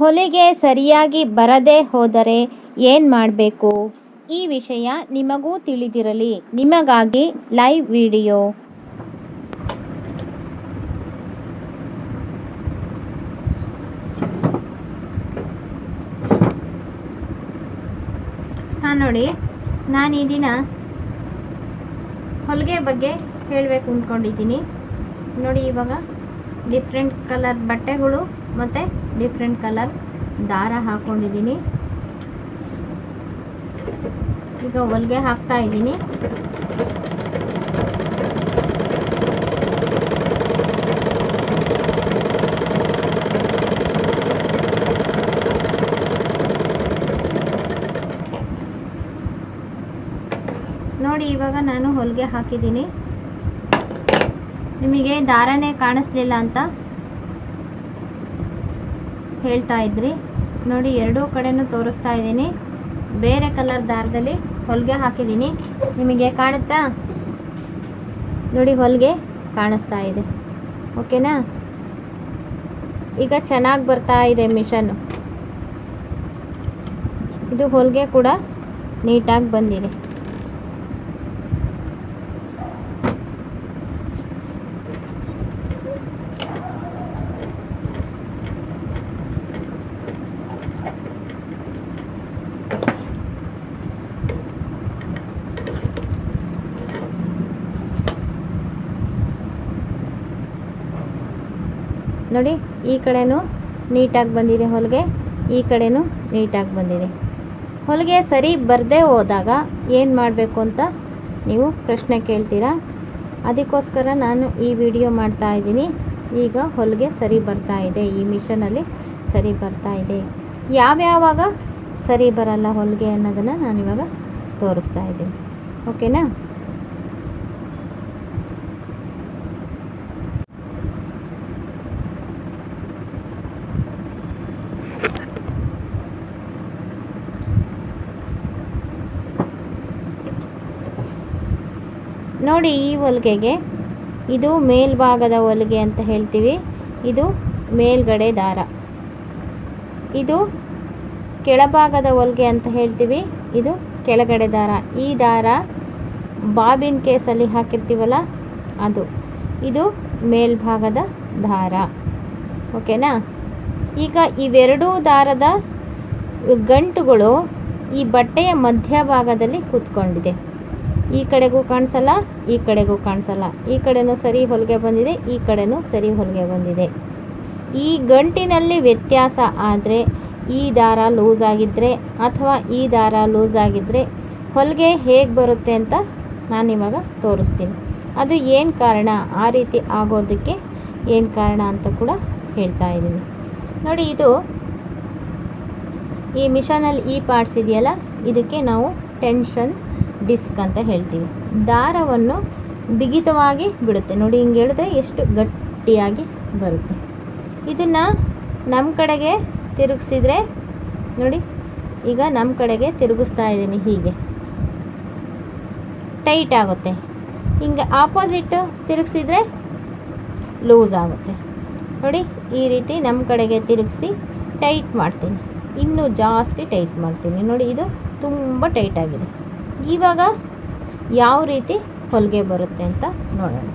ಹೊಲಿಗೆ ಸರಿಯಾಗಿ ಬರದೇ ಹೋದರೆ ಏನು ಮಾಡಬೇಕು? ಈ ವಿಷಯ ನಿಮಗೂ ತಿಳಿದಿರಲಿ. ನಿಮಗಾಗಿ ಲೈವ್ ವಿಡಿಯೋ. ಹಾಂ, ನೋಡಿ. ನಾನು ಈ ದಿನ ಹೊಲಿಗೆ ಬಗ್ಗೆ ಹೇಳಬೇಕು ಅಂದ್ಕೊಂಡಿದ್ದೀನಿ ನೋಡಿ, ಇವಾಗ ಡಿಫ್ರೆಂಟ್ ಕಲರ್ ಬಟ್ಟೆಗಳು ಮತ್ತು ಡಿಫ್ರೆಂಟ್ ಕಲರ್ ದಾರ ಹಾಕ್ಕೊಂಡಿದ್ದೀನಿ ಈಗ ಹೊಲಿಗೆ ಹಾಕ್ತಾ ಇದ್ದೀನಿ. ನೋಡಿ, ಇವಾಗ ನಾನು ಹೊಲಿಗೆ ಹಾಕಿದ್ದೀನಿ. ನಿಮಗೆ ದಾರನೇ ಕಾಣಿಸ್ಲಿಲ್ಲ ಅಂತ ಹೇಳ್ತಾ ಇದ್ರಿ. ನೋಡಿ, ಎರಡೂ ಕಡೆನೂ ತೋರಿಸ್ತಾ ಇದ್ದೀನಿ. ಬೇರೆ ಕಲರ್ ದಾರದಲ್ಲಿ ಹೊಲಿಗೆ ಹಾಕಿದ್ದೀನಿ. ನಿಮಗೆ ಕಾಣುತ್ತಾ? ನೋಡಿ, ಹೊಲಿಗೆ ಕಾಣಿಸ್ತಾ ಇದೆ. ಓಕೆನಾ? ಈಗ ಚೆನ್ನಾಗಿ ಬರ್ತಾ ಇದೆ ಮಿಷನ್ನು. ಇದು ಹೊಲಿಗೆ ಕೂಡ ನೀಟಾಗಿ ಬಂದಿದೆ. ನೋಡಿ, ಈ ಕಡೆನೂ ನೀಟಾಗಿ ಬಂದಿದೆ ಹೊಲಿಗೆ, ಈ ಕಡೆನೂ ನೀಟಾಗಿ ಬಂದಿದೆ. ಹೊಲಿಗೆ ಸರಿ ಬರದೇ ಹೋದಾಗ ಏನು ಮಾಡಬೇಕು ಅಂತ ನೀವು ಪ್ರಶ್ನೆ ಕೇಳ್ತೀರಾ? ಅದಕ್ಕೋಸ್ಕರ ನಾನು ಈ ವಿಡಿಯೋ ಮಾಡ್ತಾ ಇದ್ದೀನಿ. ಈಗ ಹೊಲಿಗೆ ಸರಿ ಬರ್ತಾ ಇದೆ, ಈ ಮಿಷನಲ್ಲಿ ಸರಿ ಬರ್ತಾ ಇದೆ. ಯಾವ್ಯಾವಾಗ ಸರಿ ಬರಲ್ಲ ಹೊಲಿಗೆ ಅನ್ನೋದನ್ನು ನಾನಿವಾಗ ತೋರಿಸ್ತಾ ಇದ್ದೀನಿ. ಓಕೆನಾ? ನೋಡಿ ಈ ಹೊಲಿಗೆಗೆ. ಇದು ಮೇಲ್ಭಾಗದ ಹೊಲಿಗೆ ಅಂತ ಹೇಳ್ತೀವಿ. ಇದು ಮೇಲ್ಗಡೆ ದಾರ. ಇದು ಕೆಳಭಾಗದ ಹೊಲಿಗೆ ಅಂತ ಹೇಳ್ತೀವಿ. ಇದು ಕೆಳಗಡೆ ದಾರ. ಈ ದಾರ ಬಾಬಿನ್ ಕೇಸಲ್ಲಿ ಹಾಕಿರ್ತೀವಲ್ಲ, ಅದು. ಇದು ಮೇಲ್ಭಾಗದ ದಾರ. ಓಕೆನಾ? ಈಗ ಇವೆರಡೂ ದಾರದ ಗಂಟುಗಳು ಈ ಬಟ್ಟೆಯ ಮಧ್ಯಭಾಗದಲ್ಲಿ ಕೂತ್ಕೊಂಡಿದೆ. ಈ ಕಡೆಗೂ ಕಾಣಿಸಲ್ಲ, ಈ ಕಡೆಗೂ ಕಾಣಿಸಲ್ಲ. ಈ ಕಡೆನೂ ಸರಿ ಹೊಲಿಗೆ ಬಂದಿದೆ, ಈ ಕಡೆನೂ ಸರಿ ಹೊಲಿಗೆ ಬಂದಿದೆ. ಈ ಗಂಟಿನಲ್ಲಿ ವ್ಯತ್ಯಾಸ ಆದರೆ, ಈ ದಾರ ಲೂಸ್ ಆಗಿದ್ದರೆ ಅಥವಾ ಈ ದಾರ ಲೂಸ್ ಆಗಿದ್ದರೆ ಹೊಲಿಗೆ ಹೇಗೆ ಬರುತ್ತೆ ಅಂತ ನಾನು ಇವಾಗ ತೋರಿಸ್ತೀನಿ. ಅದು ಏನು ಕಾರಣ? ಆ ರೀತಿ ಆಗೋದಕ್ಕೆ ಏನು ಕಾರಣ ಅಂತ ಕೂಡ ಹೇಳ್ತಾ ಇದ್ದೀನಿ. ನೋಡಿ ಇದು ಈ ಮಿಷನಲ್ಲಿ ಈ ಪಾರ್ಟ್ಸ್ ಇದೆಯಲ್ಲ, ಇದಕ್ಕೆ ನಾವು ಟೆನ್ಷನ್ ಡಿಸ್ಕ್ ಅಂತ ಹೇಳ್ತೀವಿ. ದಾರವನ್ನು ಬಿಗಿತವಾಗಿ ಬಿಡುತ್ತೆ. ನೋಡಿ ಹಿಂಗೆ ಹೇಳಿದ್ರೆ ಎಷ್ಟು ಗಟ್ಟಿಯಾಗಿ ಬರುತ್ತೆ. ಇದನ್ನು ನಮ್ಮ ಕಡೆಗೆ ತಿರುಗಿಸಿದ್ರೆ, ನೋಡಿ, ಈಗ ನಮ್ಮ ಕಡೆಗೆ ತಿರುಗಿಸ್ತಾ ಇದ್ದೀನಿ ಹೀಗೆ. ಟೈಟ್ ಆಗುತ್ತೆ. ಹಿಂಗೆ ಆಪೋಸಿಟ್ ತಿರುಗಿಸಿದ್ರೆ ಲೂಸ್ ಆಗುತ್ತೆ. ನೋಡಿ, ಈ ರೀತಿ ನಮ್ಮ ಕಡೆಗೆ ತಿರುಗಿಸಿ ಟೈಟ್ ಮಾಡ್ತೀನಿ. ಇನ್ನೂ ಜಾಸ್ತಿ ಟೈಟ್ ಮಾಡ್ತೀನಿ. ನೋಡಿ, ಇದು ತುಂಬ ಟೈಟ್ ಆಗಿದೆ. ಇವಾಗ ಯಾವ ರೀತಿ ಹೊಲಿಗೆ ಬರುತ್ತೆ ಅಂತ ನೋಡೋಣ.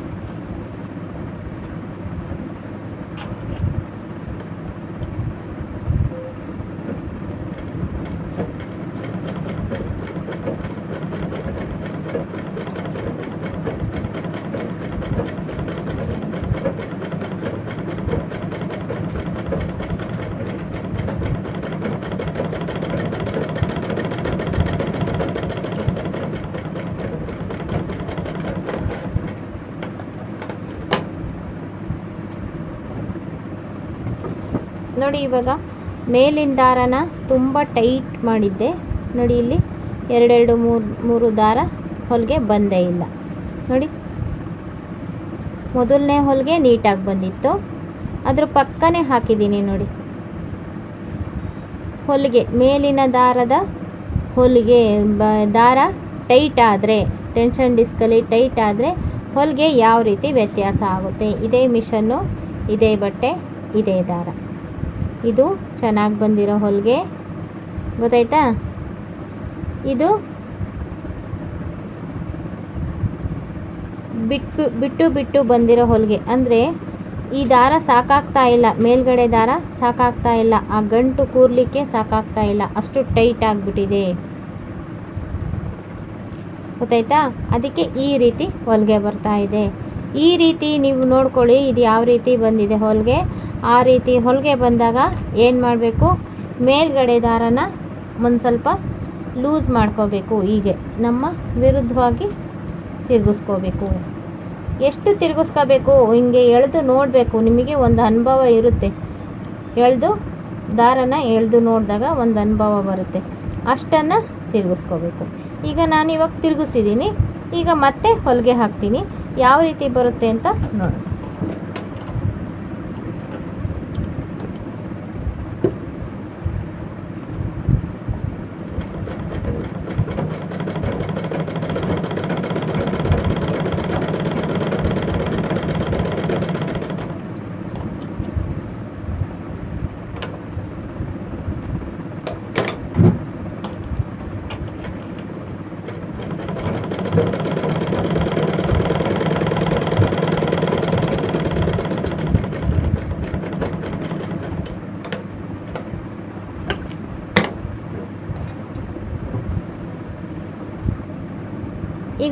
ನೋಡಿ ಇವಾಗ ಮೇಲಿನ ದಾರನ ತುಂಬ ಟೈಟ್ ಮಾಡಿದ್ದೆ. ನೋಡಿ ಇಲ್ಲಿ ಎರಡೆರಡು ಮೂರು ಮೂರು ದಾರ ಹೊಲಿಗೆ ಬಂದೇ ಇಲ್ಲ. ನೋಡಿ. ಮೊದಲನೇ ಹೊಲಿಗೆ ನೀಟಾಗಿ ಬಂದಿತ್ತು. ಅದ್ರ ಪಕ್ಕನೇ ಹಾಕಿದ್ದೀನಿ ನೋಡಿ. ಹೊಲಿಗೆ, ಮೇಲಿನ ದಾರದ ಹೊಲಿಗೆ ಬ, ದಾರ ಟೈಟ್ ಆದರೆ, ಟೆನ್ಷನ್ ಡಿಸ್ಕಲ್ಲಿ ಟೈಟ್ ಆದರೆ ಹೊಲಿಗೆ ಯಾವ ರೀತಿ ವ್ಯತ್ಯಾಸ ಆಗುತ್ತೆ? ಇದೇ ಮಿಷನ್ನು, ಇದೇ ಬಟ್ಟೆ, ಇದೇ ದಾರ. ಇದು ಚೆನ್ನಾಗಿ ಬಂದಿರೋ ಹೊಲಿಗೆ. ಗೊತ್ತಾಯ್ತಾ? ಇದು ಬಿಟ್ಟು ಬಿಟ್ಟು ಬಿಟ್ಟು ಬಂದಿರೋ ಹೊಲಿಗೆ. ಅಂದರೆ ಈ ದಾರ ಸಾಕಾಗ್ತಾ ಇಲ್ಲ, ಮೇಲ್ಗಡೆ ದಾರ ಸಾಕಾಗ್ತಾ ಇಲ್ಲ, ಆ ಗಂಟು ಕೂರ್ಲಿಕ್ಕೆ ಸಾಕಾಗ್ತಾ ಇಲ್ಲ, ಅಷ್ಟು ಟೈಟ್ ಆಗಿಬಿಟ್ಟಿದೆ. ಗೊತ್ತಾಯ್ತಾ? ಅದಕ್ಕೆ ಈ ರೀತಿ ಹೊಲಿಗೆ ಬರ್ತಾ ಇದೆ. ಈ ರೀತಿ ನೀವು ನೋಡ್ಕೊಳ್ಳಿ, ಇದು ಯಾವ ರೀತಿ ಬಂದಿದೆ ಹೊಲಿಗೆ. ಆ ರೀತಿ ಹೊಲಿಗೆ ಬಂದಾಗ ಏನು ಮಾಡಬೇಕು? ಮೇಲ್ಗಡೆ ದಾರನ ಒಂದು ಸ್ವಲ್ಪ ಲೂಸ್ ಮಾಡ್ಕೋಬೇಕು ಹೀಗೆ. ನಮ್ಮ ವಿರುದ್ಧವಾಗಿ ತಿರುಗಿಸ್ಕೋಬೇಕು. ಎಷ್ಟು ತಿರುಗಿಸ್ಕೋಬೇಕು? ಹಿಂಗೆ ಎಳೆದು ನೋಡಬೇಕು. ನಿಮಗೆ ಒಂದು ಅನುಭವ ಇರುತ್ತೆ. ಎಳೆದು, ದಾರನ ಎಳೆದು ನೋಡಿದಾಗ ಒಂದು ಅನುಭವ ಬರುತ್ತೆ. ಅಷ್ಟನ್ನು ತಿರುಗಿಸ್ಕೋಬೇಕು. ಈಗ ನಾನು ಇವಾಗ ತಿರುಗಿಸಿದ್ದೀನಿ ಈಗ ಮತ್ತೆ ಹೊಲಿಗೆ ಹಾಕ್ತೀನಿ. ಯಾವ ರೀತಿ ಬರುತ್ತೆ ಅಂತ ನೋಡೋಣ.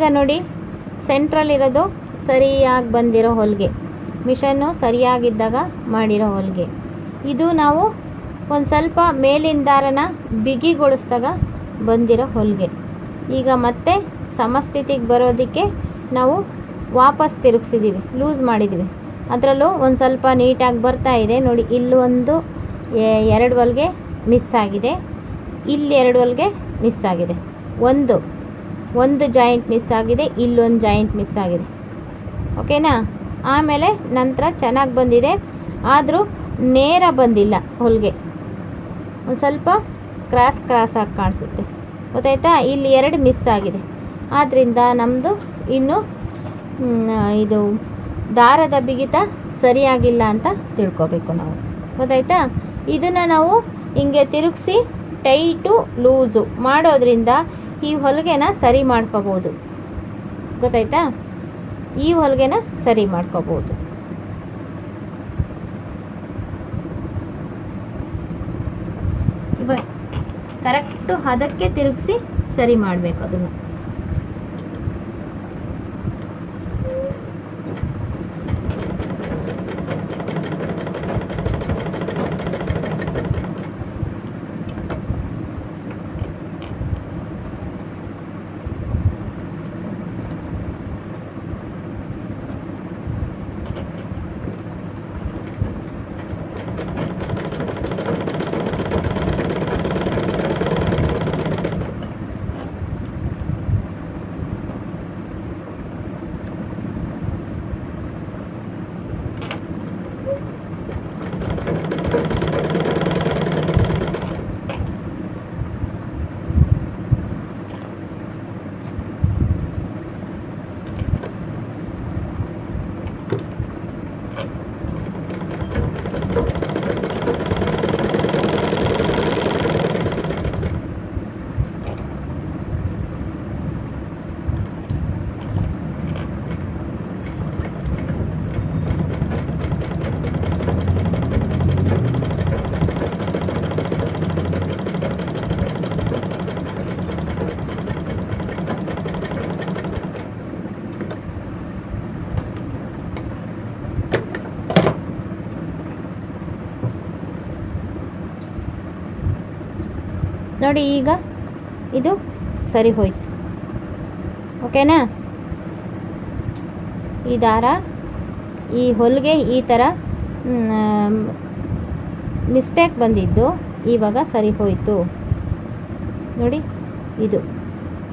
ಈಗ ನೋಡಿ, ಸೆಂಟ್ರಲ್ಲಿರೋದು ಸರಿಯಾಗಿ ಬಂದಿರೋ ಹೊಲಿಗೆ. ಮಿಷನ್ನು ಸರಿಯಾಗಿದ್ದಾಗ ಮಾಡಿರೋ ಹೊಲಿಗೆ. ಇದು ನಾವು ಒಂದು ಸ್ವಲ್ಪ ಮೇಲಿನ ದಾರನ ಬಿಗಿಗೊಳಿಸಿದಾಗ ಬಂದಿರೋ ಹೊಲಿಗೆ. ಈಗ ಮತ್ತೆ ಸಮಸ್ಥಿತಿಗೆ ಬರೋದಕ್ಕೆ ನಾವು ವಾಪಸ್ ತಿರುಗಿಸಿದ್ದೀವಿ ಲೂಸ್ ಮಾಡಿದ್ದೀವಿ ಅದರಲ್ಲೂ ಒಂದು ಸ್ವಲ್ಪ ನೀಟಾಗಿ ಬರ್ತಾ ಇದೆ. ನೋಡಿ ಇಲ್ಲೊಂದು ಎರಡು ಹೊಲಿಗೆ ಮಿಸ್ ಆಗಿದೆ. ಇಲ್ಲಿ ಎರಡು ಹೊಲಿಗೆ ಮಿಸ್ ಆಗಿದೆ. ಒಂದು ಒಂದು ಜಾಯಿಂಟ್ ಮಿಸ್ ಆಗಿದೆ, ಇಲ್ಲೊಂದು ಜಾಯಿಂಟ್ ಮಿಸ್ ಆಗಿದೆ. ಓಕೆನಾ? ಆಮೇಲೆ ನಂತರ ಚೆನ್ನಾಗಿ ಬಂದಿದೆ. ಆದರೂ ನೇರ ಬಂದಿಲ್ಲ ಹೊಲಿಗೆ. ಒಂದು ಸ್ವಲ್ಪ ಕ್ರಾಸ್ ಕ್ರಾಸ್ ಆಗಿ ಕಾಣಿಸುತ್ತೆ. ಗೊತ್ತಾಯ್ತಾ? ಇಲ್ಲಿ ಎರಡು ಮಿಸ್ ಆಗಿದೆ. ಆದ್ದರಿಂದ ನಮ್ಮದು ಇನ್ನು ಇದು ದಾರದ ಬಿಗಿತ ಸರಿಯಾಗಿಲ್ಲ ಅಂತ ತಿಳ್ಕೊಬೇಕು ನಾವು. ಗೊತ್ತಾಯ್ತಾ? ಇದನ್ನು ನಾವು ಹಿಂಗೆ ತಿರುಗಿಸಿ ಟೈಟು ಲೂಸು ಮಾಡೋದ್ರಿಂದ ಈ ಹೊಲಿಗೆನ ಸರಿ ಮಾಡ್ಕೋಬೋದು. ಗೊತ್ತಾಯ್ತಾ? ಈ ಹೊಲಿಗೆನ ಸರಿ ಮಾಡ್ಕೋಬೋದು. ಕರೆಕ್ಟು ಹದಕ್ಕೆ ತಿರುಗಿಸಿ ಸರಿ ಮಾಡಬೇಕು ಅದನ್ನು. ನೋಡಿ ಈಗ ಇದು ಸರಿ ಹೋಯ್ತು. ಓಕೆನಾ? ಈ ದಾರ, ಈ ಹೊಲಿಗೆ ಈ ಥರ ಮಿಸ್ಟೇಕ್ ಬಂದಿದ್ದು, ಇವಾಗ ಸರಿ ಹೋಯಿತು. ನೋಡಿ, ಇದು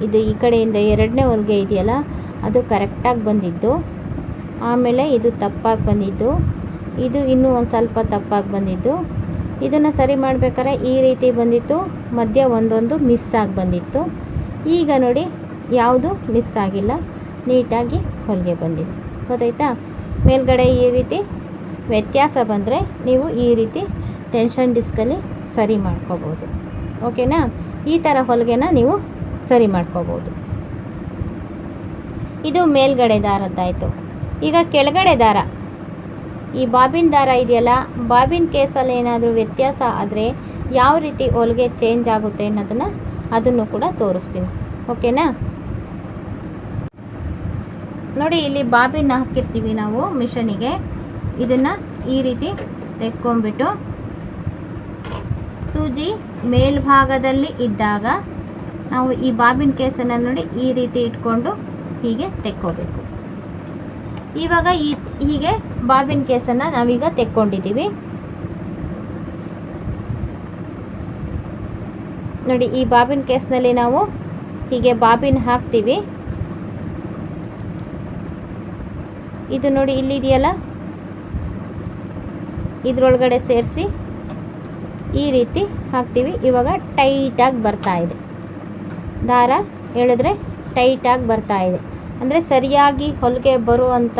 ಇದು ಈ ಕಡೆಯಿಂದ ಎರಡನೇ ಹೊಲಿಗೆ ಇದೆಯಲ್ಲ, ಅದು ಕರೆಕ್ಟಾಗಿ ಬಂದಿದ್ದು. ಆಮೇಲೆ ಇದು ತಪ್ಪಾಗಿ ಬಂದಿದ್ದು. ಇದು ಇನ್ನೂ ಒಂದು ಸ್ವಲ್ಪ ತಪ್ಪಾಗಿ ಬಂದಿದ್ದು. ಇದನ್ನು ಸರಿ ಮಾಡಬೇಕಾದ್ರೆ ಈ ರೀತಿ ಬಂದಿತ್ತು. ಮಧ್ಯ ಒಂದೊಂದು ಮಿಸ್ ಆಗಿ ಬಂದಿತ್ತು. ಈಗ ನೋಡಿ ಯಾವುದು ಮಿಸ್ ಆಗಿಲ್ಲ. ನೀಟಾಗಿ ಹೊಲಿಗೆ ಬಂದಿದೆ. ಗೊತ್ತಾಯ್ತಾ? ಮೇಲ್ಗಡೆ ಈ ರೀತಿ ವ್ಯತ್ಯಾಸ ಬಂದರೆ ನೀವು ಈ ರೀತಿ ಟೆನ್ಷನ್ ಡಿಸ್ಕಲ್ಲಿ ಸರಿ ಮಾಡ್ಕೋಬೋದು. ಓಕೆನಾ? ಈ ಥರ ಹೊಲಿಗೆನ ನೀವು ಸರಿ ಮಾಡ್ಕೋಬೋದು. ಇದು ಮೇಲ್ಗಡೆ ದಾರದ್ದಾಯಿತು. ಈಗ ಕೆಳಗಡೆ ದಾರ. ಈ ಬಾಬಿನ್ ದಾರ ಇದೆಯಲ್ಲ? ಬಾಬಿನ್ ಕೇಸಲ್ಲಿ ಏನಾದರೂ ವ್ಯತ್ಯಾಸ ಆದರೆ ಯಾವ ರೀತಿ ಹೊಲಿಗೆ ಚೇಂಜ್ ಆಗುತ್ತೆ ಅನ್ನೋದನ್ನು ಅದನ್ನು ಕೂಡ ತೋರಿಸ್ತೀನಿ. ಓಕೆನಾ? ನೋಡಿ, ಇಲ್ಲಿ ಬಾಬಿನ ಹಾಕಿರ್ತೀವಿ ನಾವು ಮಿಷನಿಗೆ ಇದನ್ನು ಈ ರೀತಿ ತೆಕ್ಕೊಂಬಿಟ್ಟು ಸೂಜಿ ಮೇಲ್ಭಾಗದಲ್ಲಿ ಇದ್ದಾಗ ನಾವು ಈ ಬಾಬಿನ ಕೇಸನ್ನು ನೋಡಿ ಈ ರೀತಿ ಇಟ್ಕೊಂಡು ಹೀಗೆ ತೆಕ್ಕೋಬೇಕು. ಇವಾಗ ಈ ಹೀಗೆ ಬಾಬಿನ ಕೇಸನ್ನು ನಾವೀಗ ತೆಕ್ಕೊಂಡಿದ್ದೀವಿ. ನೋಡಿ, ಈ ಬಾಬಿನ ಕೇಸ್ನಲ್ಲಿ ನಾವು ಹೀಗೆ ಬಾಬಿನ ಹಾಕ್ತೀವಿ. ಇದು ನೋಡಿ ಇಲ್ಲಿದೆಯಲ್ಲ ಇದರೊಳಗಡೆ ಸೇರಿಸಿ ಈ ರೀತಿ ಹಾಕ್ತೀವಿ. ಇವಾಗ ಟೈಟಾಗಿ ಬರ್ತಾ ಇದೆ. ದಾರ ಹೇಳಿದ್ರೆ ಟೈಟಾಗಿ ಬರ್ತಾ ಇದೆ. ಅಂದರೆ ಸರಿಯಾಗಿ ಹೊಲಿಗೆ ಬರುವಂಥ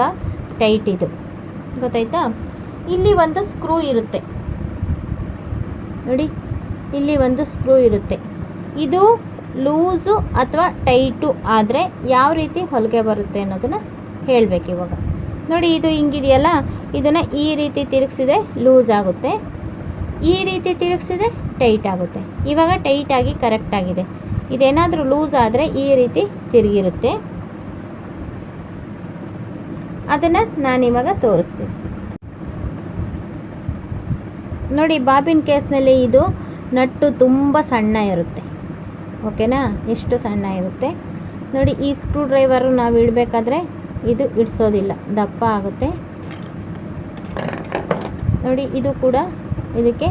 ಟೈಟ್ ಇದು. ಗೊತ್ತಾಯ್ತಾ? ಇಲ್ಲಿ ಒಂದು ಸ್ಕ್ರೂ ಇರುತ್ತೆ. ನೋಡಿ, ಇಲ್ಲಿ ಒಂದು ಸ್ಕ್ರೂ ಇರುತ್ತೆ. ಇದು ಲೂಸು ಅಥವಾ ಟೈಟು ಆದರೆ ಯಾವ ರೀತಿ ಹೊಲಿಗೆ ಬರುತ್ತೆ ಅನ್ನೋದನ್ನು ಹೇಳಬೇಕು ಇವಾಗ. ನೋಡಿ, ಇದು ಹಿಂಗಿದೆಯಲ್ಲ? ಇದನ್ನು ಈ ರೀತಿ ತಿರುಗಿಸಿದ್ರೆ ಲೂಸ್ ಆಗುತ್ತೆ. ಈ ರೀತಿ ತಿರುಗಿಸಿದ್ರೆ ಟೈಟ್ ಆಗುತ್ತೆ. ಇವಾಗ ಟೈಟಾಗಿ ಕರೆಕ್ಟಾಗಿದೆ ಇದೇನಾದರೂ ಲೂಸ್ ಆದರೆ ಈ ರೀತಿ ತಿರುಗಿರುತ್ತೆ. ಅದನ್ನು ನಾನಿವಾಗ ತೋರಿಸ್ತೀನಿ. ನೋಡಿ, ಬಾಬಿನ್ ಕೇಸ್ನಲ್ಲಿ ಇದು ನಟ್ಟು ತುಂಬ ಸಣ್ಣ ಇರುತ್ತೆ. ಓಕೆನಾ? ಎಷ್ಟು ಸಣ್ಣ ಇರುತ್ತೆ? ನೋಡಿ, ಈ ಸ್ಕ್ರೂ ಡ್ರೈವರು ನಾವು ಇಡಬೇಕಾದ್ರೆ ಇದು ಇಡಿಸೋದಿಲ್ಲ. ದಪ್ಪ ಆಗುತ್ತೆ. ನೋಡಿ, ಇದು ಕೂಡ ಇದಕ್ಕೆ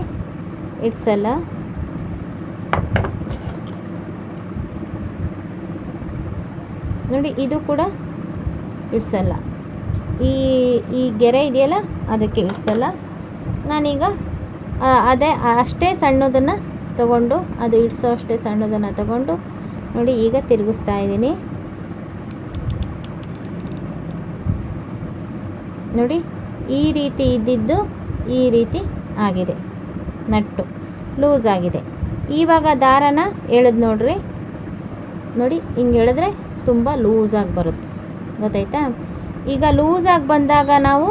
ಇಡ್ಸಲ್ಲ. ನೋಡಿ, ಇದು ಕೂಡ ಇಡ್ಸಲ್ಲ. ಈ ಈ ಗೆರೆ ಇದೆಯಲ್ಲ, ಅದಕ್ಕೆ ಇಡ್ಸಲ್ಲ. ನಾನೀಗ ಅದೇ ಅಷ್ಟೇ ಸಣ್ಣದನ್ನು ತಗೊಂಡು, ಅದು ಇಡ್ಸೋ ಅಷ್ಟೇ ಸಣ್ಣದನ್ನು ತಗೊಂಡು, ನೋಡಿ, ಈಗ ತಿರುಗಿಸ್ತಾ ಇದ್ದೀನಿ. ನೋಡಿ, ಈ ರೀತಿ ಇದ್ದಿದ್ದು ಈ ರೀತಿ ಆಗಿದೆ. ನಟ್ಟು, ಲೂಸ್ ಆಗಿದೆ. ಇವಾಗ ದಾರನ ಎಳೆದು ನೋಡ್ರಿ. ನೋಡಿ, ಹಿಂಗೆ ಎಳೆದ್ರೆ ತುಂಬ ಲೂಸಾಗಿ ಬರುತ್ತೆ. ಗೊತ್ತಾಯ್ತಾ? ಈಗ ಲೂಸಾಗಿ ಬಂದಾಗ ನಾವು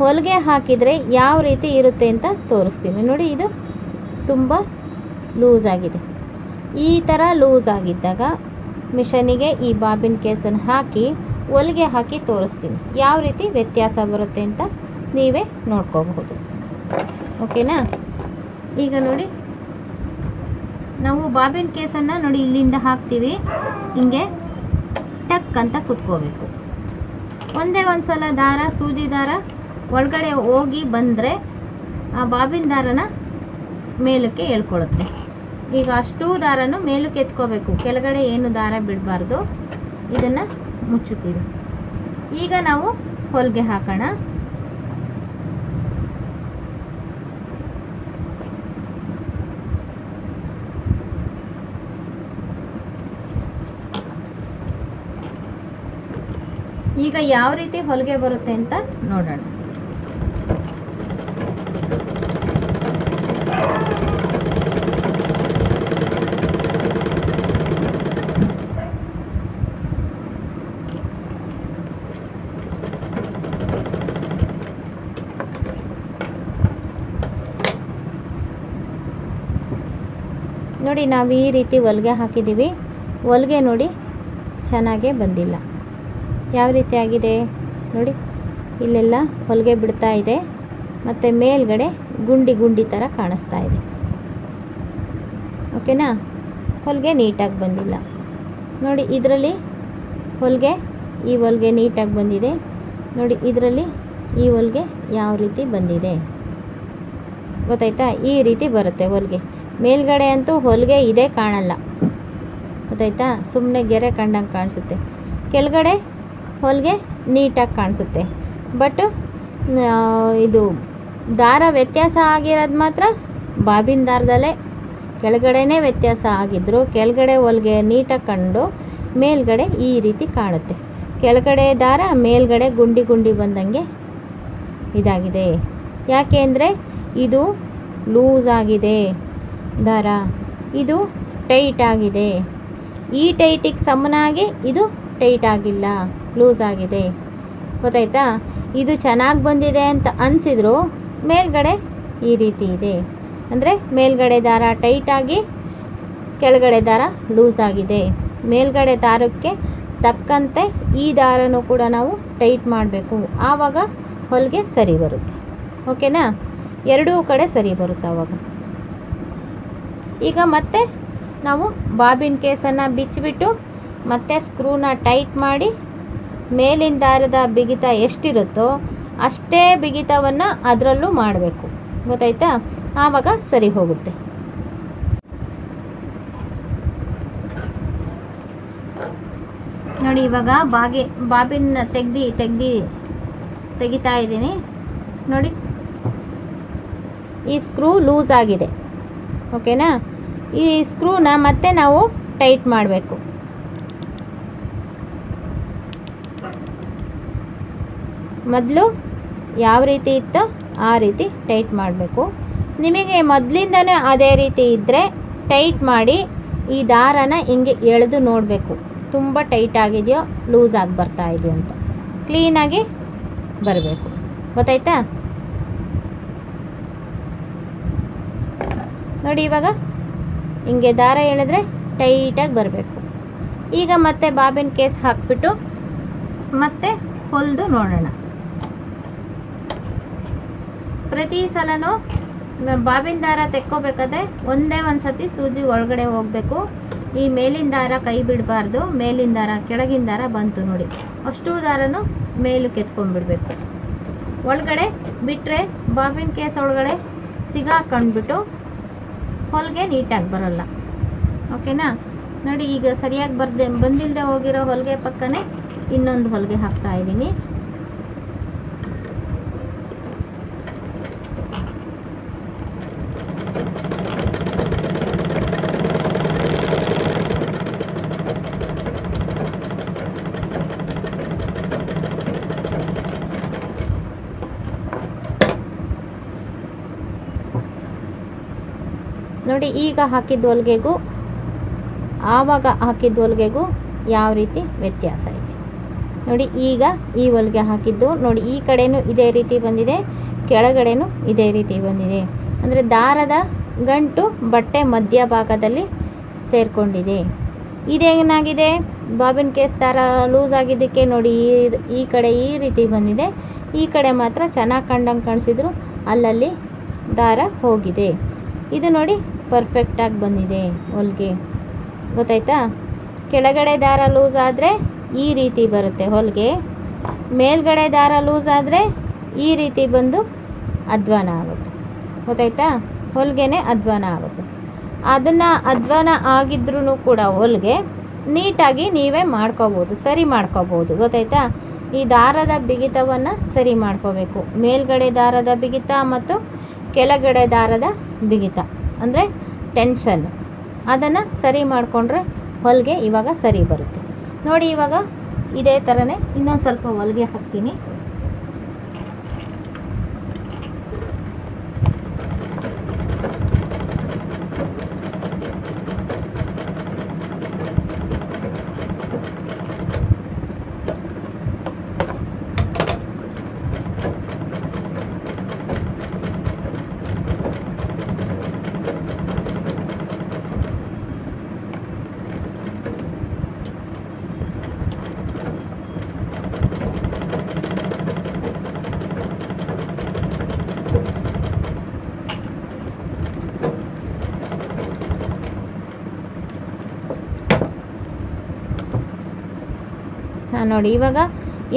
ಹೊಲಿಗೆ ಹಾಕಿದರೆ ಯಾವ ರೀತಿ ಇರುತ್ತೆ ಅಂತ ತೋರಿಸ್ತೀನಿ. ನೋಡಿ, ಇದು ತುಂಬ ಲೂಸ್ ಆಗಿದೆ. ಈ ಥರ ಲೂಸ್ ಆಗಿದ್ದಾಗ ಮಿಷನಿಗೆ ಈ ಬಾಬಿನ್ ಕೇಸನ್ನು ಹಾಕಿ ಹೊಲಿಗೆ ಹಾಕಿ ತೋರಿಸ್ತೀನಿ. ಯಾವ ರೀತಿ ವ್ಯತ್ಯಾಸ ಬರುತ್ತೆ ಅಂತ ನೀವೇ ನೋಡ್ಕೋಬಹುದು. ಓಕೆನಾ? ಈಗ ನೋಡಿ, ನಾವು ಬಾಬಿನ್ ಕೇಸನ್ನು ನೋಡಿ ಇಲ್ಲಿಂದ ಹಾಕ್ತೀವಿ. ಹಿಂಗೆ ಟಕ್ ಅಂತ ಕುತ್ಕೋಬೇಕು. ಒಂದೇ ಒಂದು ಸಲ ದಾರ, ಸೂಜಿ ದಾರ ಒಳಗಡೆ ಹೋಗಿ ಬಂದರೆ ಆ ಬಾಬಿನ ದಾರನ ಮೇಲಕ್ಕೆ ಹೇಳ್ಕೊಳುತ್ತೆ. ಈಗ ಅಷ್ಟೂ ದಾರನು ಮೇಲಕ್ಕೆ ಎತ್ಕೋಬೇಕು. ಕೆಳಗಡೆ ಏನು ದಾರ ಬಿಡಬಾರ್ದು. ಇದನ್ನು ಮುಚ್ಚುತ್ತೀವಿ. ಈಗ ನಾವು ಹೊಲಿಗೆ ಹಾಕೋಣ. ಈಗ ಯಾವ ರೀತಿ ಹೊಲಿಗೆ ಬರುತ್ತೆ ಅಂತ ನೋಡೋಣ. ನೋಡಿ, ನಾವು ಈ ರೀತಿ ಹೊಲಿಗೆ ಹಾಕಿದ್ದೀವಿ. ಹೊಲಿಗೆ ನೋಡಿ, ಚೆನ್ನಾಗೇ ಬಂದಿಲ್ಲ. ಯಾವ ರೀತಿ ಆಗಿದೆ ನೋಡಿ, ಇಲ್ಲೆಲ್ಲ ಹೊಲಿಗೆ ಬಿಡ್ತಾ ಇದೆ. ಮತ್ತು ಮೇಲ್ಗಡೆ ಗುಂಡಿ ಗುಂಡಿ ಥರ ಕಾಣಿಸ್ತಾ ಇದೆ. ಓಕೆನಾ ಹೊಲಿಗೆ ನೀಟಾಗಿ ಬಂದಿಲ್ಲ. ನೋಡಿ, ಇದರಲ್ಲಿ ಹೊಲಿಗೆ ಈ ಹೊಲಿಗೆ ನೀಟಾಗಿ ಬಂದಿದೆ. ನೋಡಿ, ಇದರಲ್ಲಿ ಈ ಹೊಲಿಗೆ ಯಾವ ರೀತಿ ಬಂದಿದೆ? ಗೊತ್ತಾಯ್ತಾ? ಈ ರೀತಿ ಬರುತ್ತೆ ಹೊಲಿಗೆ. ಮೇಲ್ಗಡೆ ಅಂತೂ ಹೊಲಿಗೆ ಇದೇ ಕಾಣಲ್ಲ. ಗೊತ್ತಾಯ್ತಾ? ಸುಮ್ಮನೆ ಗೆರೆ ಕಂಡಂಗೆ ಕಾಣಿಸುತ್ತೆ. ಕೆಳಗಡೆ ಹೊಲಿಗೆ ನೀಟಾಗಿ ಕಾಣಿಸುತ್ತೆ. ಬಟ್ ಇದು ದಾರ ವ್ಯತ್ಯಾಸ ಆಗಿರೋದು ಮಾತ್ರ ಬಾಬಿನ ದಾರದಲ್ಲೇ. ಕೆಳಗಡೆನೇ ವ್ಯತ್ಯಾಸ ಆಗಿದ್ದರು ಕೆಳಗಡೆ ಹೊಲಿಗೆ ನೀಟಾಗಿ ಕಂಡು ಮೇಲ್ಗಡೆ ಈ ರೀತಿ ಕಾಣುತ್ತೆ. ಕೆಳಗಡೆ ದಾರ, ಮೇಲ್ಗಡೆ ಗುಂಡಿ ಗುಂಡಿ ಬಂದಂಗೆ ಇದಾಗಿದೆ. ಯಾಕೆ ಅಂದರೆ ಇದು ಲೂಸ್ ಆಗಿದೆ ದಾರ. ಇದು ಟೈಟ್ ಆಗಿದೆ. ಈ ಟೈಟಿಗೆ ಸಮನಾಗಿ ಇದು ಟೈಟ್ ಆಗಿಲ್ಲ. ಲೂಸ್ ಆಗಿದೆ. ಗೊತ್ತಾಯ್ತಾ? ಇದು ಚೆನ್ನಾಗಿ ಬಂದಿದೆ ಅಂತ ಅನಿಸಿದ್ರು ಮೇಲ್ಗಡೆ ಈ ರೀತಿ ಇದೆ. ಅಂದರೆ ಮೇಲ್ಗಡೆ ದಾರ ಟೈಟಾಗಿ ಕೆಳಗಡೆ ದಾರ ಲೂಸ್ ಆಗಿದೆ. ಮೇಲ್ಗಡೆ ದಾರಕ್ಕೆ ತಕ್ಕಂತೆ ಈ ದಾರನೂ ಕೂಡ ನಾವು ಟೈಟ್ ಮಾಡಬೇಕು. ಆವಾಗ ಹೊಲಿಗೆ ಸರಿ ಬರುತ್ತೆ. ಓಕೆನಾ? ಎರಡೂ ಕಡೆ ಸರಿ ಬರುತ್ತೆ ಆವಾಗ. ಈಗ ಮತ್ತೆ ನಾವು ಬಾಬಿನ್ ಕೇಸನ್ನು ಬಿಚ್ಚಿಬಿಟ್ಟು ಮತ್ತೆ ಸ್ಕ್ರೂನ ಟೈಟ್ ಮಾಡಿ ಮೇಲಿನ ದಾರದ ಬಿಗಿತ ಎಷ್ಟಿರುತ್ತೋ ಅಷ್ಟೇ ಬಿಗಿತವನ್ನು ಅದರಲ್ಲೂ ಮಾಡಬೇಕು. ಗೊತ್ತಾಯ್ತಾ? ಆವಾಗ ಸರಿ ಹೋಗುತ್ತೆ. ನೋಡಿ, ಇವಾಗ ಬಾಗಿ, ಬಾಬಿನ ತೆಗ್ದು ತೆಗ್ದು, ತೆಗಿತಾ ಇದ್ದೀನಿ. ನೋಡಿ. ಈ ಸ್ಕ್ರೂ ಲೂಸ್ ಆಗಿದೆ. ಓಕೆನಾ? ಈ ಸ್ಕ್ರೂನ ಮತ್ತೆ ನಾವು ಟೈಟ್ ಮಾಡಬೇಕು. ಮೊದಲು ಯಾವ ರೀತಿ ಇತ್ತೋ ಆ ರೀತಿ ಟೈಟ್ ಮಾಡಬೇಕು. ನಿಮಗೆ ಮೊದಲಿಂದನೇ ಅದೇ ರೀತಿ ಇದ್ದರೆ ಟೈಟ್ ಮಾಡಿ ಈ ದಾರನ ಹಿಂಗೆ ಎಳೆದು ನೋಡಬೇಕು. ತುಂಬ ಟೈಟ್ ಆಗಿದೆಯೋ, ಲೂಸ್ ಆಗಿ ಬರ್ತಾ ಇದೆಯೋ ಅಂತ. ಕ್ಲೀನಾಗಿ ಬರಬೇಕು. ಗೊತ್ತಾಯ್ತಾ? ನೋಡಿ ಇವಾಗ ಹಿಂಗೆ ದಾರ ಎಳೆದ್ರೆ ಟೈಟಾಗಿ ಬರಬೇಕು. ಈಗ ಮತ್ತೆ ಬಾಬಿನ ಕೇಸ್ ಹಾಕ್ಬಿಟ್ಟು ಮತ್ತೆ ಹೊಲಿದು ನೋಡೋಣ. ಪ್ರತಿ ಸಲನೂ ಬಾಬಿನ ದಾರ ತೆಕ್ಕೋಬೇಕಾದ್ರೆ ಒಂದೇ ಒಂದು ಸತಿ ಸೂಜಿ ಒಳಗಡೆ ಹೋಗಬೇಕು. ಈ ಮೇಲಿನ ದಾರ ಕೈ ಬಿಡಬಾರ್ದು, ಮೇಲಿನ ದಾರ ಕೆಳಗಿನ ದಾರ ಬಂತು ನೋಡಿ. ಅಷ್ಟು ದಾರನು ಮೇಲಕ್ಕೆ ಎತ್ಕೊಂಡ್ಬಿಡ್ಬೇಕು ಒಳಗಡೆ ಬಿಟ್ಟರೆ ಬಾಬಿನ ಕೇಸ್ ಒಳಗಡೆ ಸಿಗಾಕೊಂಡ್ಬಿಟ್ಟು ಹೊಲಿಗೆ ನೀಟಾಗಿ ಬರೋಲ್ಲ. ಓಕೆನಾ? ನೋಡಿ, ಈಗ ಸರಿಯಾಗಿ ಬರ್ದೆ ಬಂದಿಲ್ಲದೆ ಹೋಗಿರೋ ಹೊಲಿಗೆ ಪಕ್ಕನೇ ಇನ್ನೊಂದು ಹೊಲಿಗೆ ಹಾಕ್ತಾ ಇದ್ದೀನಿ. ನೋಡಿ ಈಗ ಹಾಕಿದ ಹೊಲಿಗೆಗೂ, ಆವಾಗ ಹಾಕಿದ ಹೊಲಿಗೆಗೂ ಯಾವ ರೀತಿ ವ್ಯತ್ಯಾಸ ಇದೆ. ನೋಡಿ ಈಗ ಈ ಹೊಲಿಗೆ ಹಾಕಿದ್ದು, ನೋಡಿ ಈ ಕಡೆಯೂ ಇದೇ ರೀತಿ ಬಂದಿದೆ, ಕೆಳಗಡೆನೂ ಇದೇ ರೀತಿ ಬಂದಿದೆ. ಅಂದರೆ ದಾರದ ಗಂಟು ಬಟ್ಟೆ ಮಧ್ಯಭಾಗದಲ್ಲಿ ಸೇರಿಕೊಂಡಿದೆ. ಇದೇನಾಗಿದೆ? ಬಾಬಿನ್ ಕೇಸ್ ದಾರ ಲೂಸ್ ಆಗಿದ್ದಕ್ಕೆ ನೋಡಿ ಈ ಈ ಕಡೆ ಈ ರೀತಿ ಬಂದಿದೆ. ಈ ಕಡೆ ಮಾತ್ರ ಚೆನ್ನಾಗಿ ಕಂಡಂಗೆ ಕಾಣಿಸಿದ್ರು, ಅಲ್ಲಲ್ಲಿ ದಾರ ಹೋಗಿದೆ. ಇದು ನೋಡಿ ಪರ್ಫೆಕ್ಟಾಗಿ ಬಂದಿದೆ ಹೊಲಿಗೆ. ಗೊತ್ತಾಯ್ತಾ? ಕೆಳಗಡೆ ದಾರ ಲೂಸ್ ಆದರೆ ಈ ರೀತಿ ಬರುತ್ತೆ ಹೊಲಿಗೆ. ಮೇಲ್ಗಡೆ ದಾರ ಲೂಸ್ ಆದರೆ ಈ ರೀತಿ ಬಂದು ಅಧ್ವಾನ ಆಗುತ್ತೆ. ಗೊತ್ತಾಯ್ತಾ? ಹೊಲಿಗೆನೇ ಅಧ್ವಾನ ಆಗುತ್ತೆ. ಅದನ್ನು ಅಧ್ವಾನ ಆಗಿದ್ರೂ ಕೂಡ ಹೊಲಿಗೆ ನೀಟಾಗಿ ನೀವೇ ಮಾಡ್ಕೋಬೋದು, ಸರಿ ಮಾಡ್ಕೋಬೋದು. ಗೊತ್ತಾಯ್ತಾ? ಈ ದಾರದ ಬಿಗಿತವನ್ನು ಸರಿ ಮಾಡ್ಕೋಬೇಕು. ಮೇಲ್ಗಡೆ ದಾರದ ಬಿಗಿತ ಮತ್ತು ಕೆಳಗಡೆ ದಾರದ ಬಿಗಿತ. ಅಂದರೆ ಟೆನ್ಷನ್ ಅದನ್ನು ಸರಿ ಮಾಡಿಕೊಂಡ್ರೆ ಹೊಲಿಗೆ ಇವಾಗ ಸರಿ ಬರುತ್ತೆ. ನೋಡಿ ಇವಾಗ ಇದೇ ಥರನೇ ಇನ್ನೊಂದು ಸ್ವಲ್ಪ ಹೊಲಿಗೆ ಹಾಕ್ತೀನಿ. ನೋಡಿ, ಇವಾಗ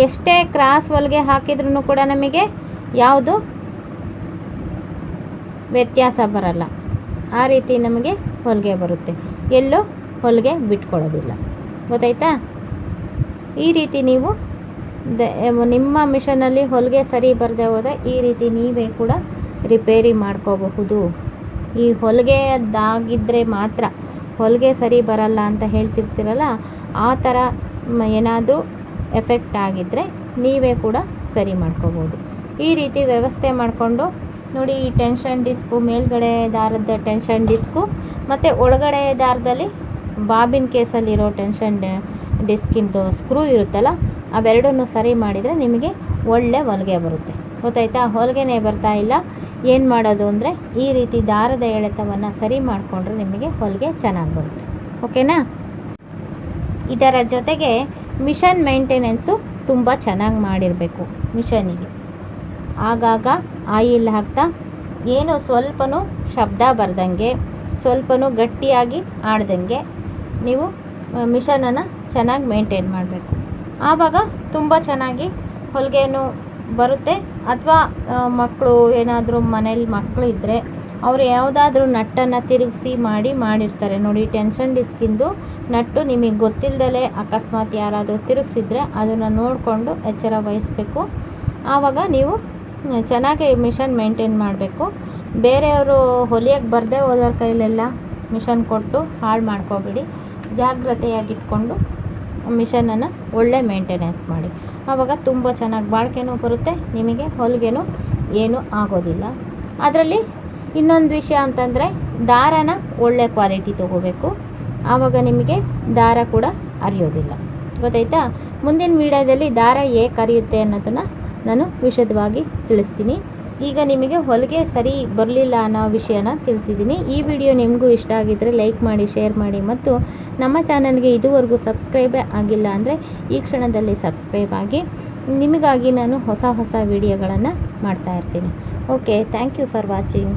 ಎಷ್ಟೇ ಕ್ರಾಸ್ ಹೊಲಿಗೆ ಹಾಕಿದ್ರೂ ಕೂಡ ನಮಗೆ ಯಾವುದು ವ್ಯತ್ಯಾಸ ಬರಲ್ಲ. ಆ ರೀತಿ ನಮಗೆ ಹೊಲಿಗೆ ಬರುತ್ತೆ. ಎಲ್ಲೂ ಹೊಲಿಗೆ ಬಿಟ್ಕೊಡೋದಿಲ್ಲ ಗೊತ್ತಾಯ್ತಾ? ಈ ರೀತಿ ನೀವು ನಿಮ್ಮ ಮಿಷನಲ್ಲಿ ಹೊಲಿಗೆ ಸರಿ ಬರದೆ ಹೋದರೆ ಈ ರೀತಿ ನೀವೇ ಕೂಡ ರಿಪೇರಿ ಮಾಡ್ಕೋಬಹುದು. ಈ ಹೊಲಿಗೆದಾಗಿದ್ದರೆ ಮಾತ್ರ ಹೊಲಿಗೆ ಸರಿ ಬರಲ್ಲ ಅಂತ ಹೇಳ್ತಿರ್ತೀರಲ್ಲ, ಆ ಥರ ಏನಾದರೂ ಎಫೆಕ್ಟ್ ಆಗಿದ್ದರೆ ನೀವೇ ಕೂಡ ಸರಿ ಮಾಡ್ಕೋಬೋದು. ಈ ರೀತಿ ವ್ಯವಸ್ಥೆ ಮಾಡಿಕೊಂಡು ನೋಡಿ ಈ ಟೆನ್ಷನ್ ಡಿಸ್ಕು, ಮೇಲ್ಗಡೆ ದಾರದ ಟೆನ್ಷನ್ ಡಿಸ್ಕು, ಮತ್ತು ಒಳಗಡೆ ದಾರದಲ್ಲಿ ಬಾಬಿನ್ ಕೇಸಲ್ಲಿರೋ ಟೆನ್ಷನ್ ಡಿಸ್ಕಿಂದು ಸ್ಕ್ರೂ ಇರುತ್ತಲ್ಲ, ಅವೆರಡನ್ನು ಸರಿ ಮಾಡಿದರೆ ನಿಮಗೆ ಒಳ್ಳೆ ಹೊಲಿಗೆ ಬರುತ್ತೆ. ಗೊತ್ತಾಯ್ತಾ? ಹೊಲಿಗೆನೇ ಬರ್ತಾ ಇಲ್ಲ. ಏನು ಮಾಡೋದು ಅಂದರೆ ಈ ರೀತಿ ದಾರದ ಎಳೆತವನ್ನು ಸರಿ ಮಾಡಿಕೊಂಡ್ರೆ ನಿಮಗೆ ಹೊಲಿಗೆ ಚೆನ್ನಾಗಿ ಬರುತ್ತೆ. ಓಕೆನಾ? ಇದರ ಜೊತೆಗೆ ಮಿಷನ್ ಮೇಂಟೆನೆನ್ಸು ತುಂಬ ಚೆನ್ನಾಗಿ ಮಾಡಿರಬೇಕು ಮಿಷನಿಗೆ ಆಗಾಗ ಆಯಿಲ್ ಹಾಕ್ತಾ ಏನು ಸ್ವಲ್ಪನೂ ಶಬ್ದ ಬರ್ದಂಗೆ, ಸ್ವಲ್ಪನೂ ಗಟ್ಟಿಯಾಗಿ ಆಡ್ದಂಗೆ ನೀವು ಮಿಷನನ್ನು ಚೆನ್ನಾಗಿ ಮೇಂಟೈನ್ ಮಾಡಬೇಕು. ಆವಾಗ ತುಂಬ ಚೆನ್ನಾಗಿ ಹೊಲಿಗೆನೂ ಬರುತ್ತೆ. ಅಥವಾ ಮಕ್ಕಳು ಏನಾದರೂ ಮನೇಲಿ ಮಕ್ಕಳು ಇದ್ದರೆ ಅವರು ಯಾವುದಾದ್ರೂ ನಟ್ಟನ್ನು ತಿರುಗಿಸಿ ಮಾಡಿ ಮಾಡಿರ್ತಾರೆ. ನೋಡಿ, ಟೆನ್ಷನ್ ಡಿಸ್ಕಿಂದು ನಟ್ಟು ನಿಮಗೆ ಗೊತ್ತಿಲ್ಲದಲೇ ಅಕಸ್ಮಾತ್ ಯಾರಾದರೂ ತಿರುಗಿಸಿದ್ರೆ ಅದನ್ನು ನೋಡಿಕೊಂಡು ಎಚ್ಚರ ವಹಿಸಬೇಕು. ಆವಾಗ ನೀವು ಚೆನ್ನಾಗಿ ಮಿಷನ್ ಮೇಂಟೈನ್ ಮಾಡಬೇಕು. ಬೇರೆಯವರು ಹೊಲಿಯೋಕ್ಕೆ ಬರದೇ ಹೋದವ್ರ ಕೈಲೆಲ್ಲ ಮಿಷನ್ ಕೊಟ್ಟು ಹಾಳು ಮಾಡ್ಕೋಬೇಡಿ. ಜಾಗ್ರತೆಯಾಗಿಟ್ಕೊಂಡು ಮಿಷನನ್ನು ಒಳ್ಳೆ ಮೇಂಟೆನೆನ್ಸ್ ಮಾಡಿ. ಆವಾಗ ತುಂಬ ಚೆನ್ನಾಗಿ ಬಾಳ್ಕೆನೂ ಬರುತ್ತೆ. ನಿಮಗೆ ಹೊಲಿಗೆನೂ ಏನೂ ಆಗೋದಿಲ್ಲ. ಅದರಲ್ಲಿ ಇನ್ನೊಂದು ವಿಷಯ ಅಂತಂದರೆ, ದಾರನ ಒಳ್ಳೆ ಕ್ವಾಲಿಟಿ ತೊಗೋಬೇಕು. ಆವಾಗ ನಿಮಗೆ ದಾರ ಕೂಡ ಅರಿಯೋದಿಲ್ಲ. ಗೊತ್ತಾಯ್ತಾ? ಮುಂದಿನ ವೀಡಿಯೋದಲ್ಲಿ ದಾರ ಹೇಗೆ ಕರಿಯುತ್ತೆ ಅನ್ನೋದನ್ನು ನಾನು ವಿಶದವಾಗಿ ತಿಳಿಸ್ತೀನಿ. ಈಗ ನಿಮಗೆ ಹೊಲಿಗೆ ಸರಿ ಬರಲಿಲ್ಲ ಅನ್ನೋ ವಿಷಯನ ತಿಳಿಸಿದ್ದೀನಿ. ಈ ವಿಡಿಯೋ ನಿಮಗೂ ಇಷ್ಟ ಆಗಿದ್ದರೆ ಲೈಕ್ ಮಾಡಿ, ಶೇರ್ ಮಾಡಿ ಮತ್ತು ನಮ್ಮ ಚಾನಲ್ಗೆ ಇದುವರೆಗೂ ಸಬ್ಸ್ಕ್ರೈಬೇ ಆಗಿಲ್ಲ ಅಂದರೆ ಈ ಕ್ಷಣದಲ್ಲಿ ಸಬ್ಸ್ಕ್ರೈಬ್ ಆಗಿ. ನಿಮಗಾಗಿ ನಾನು ಹೊಸ ಹೊಸ ವಿಡಿಯೋಗಳನ್ನು ಮಾಡ್ತಾಯಿರ್ತೀನಿ okay thank you for watching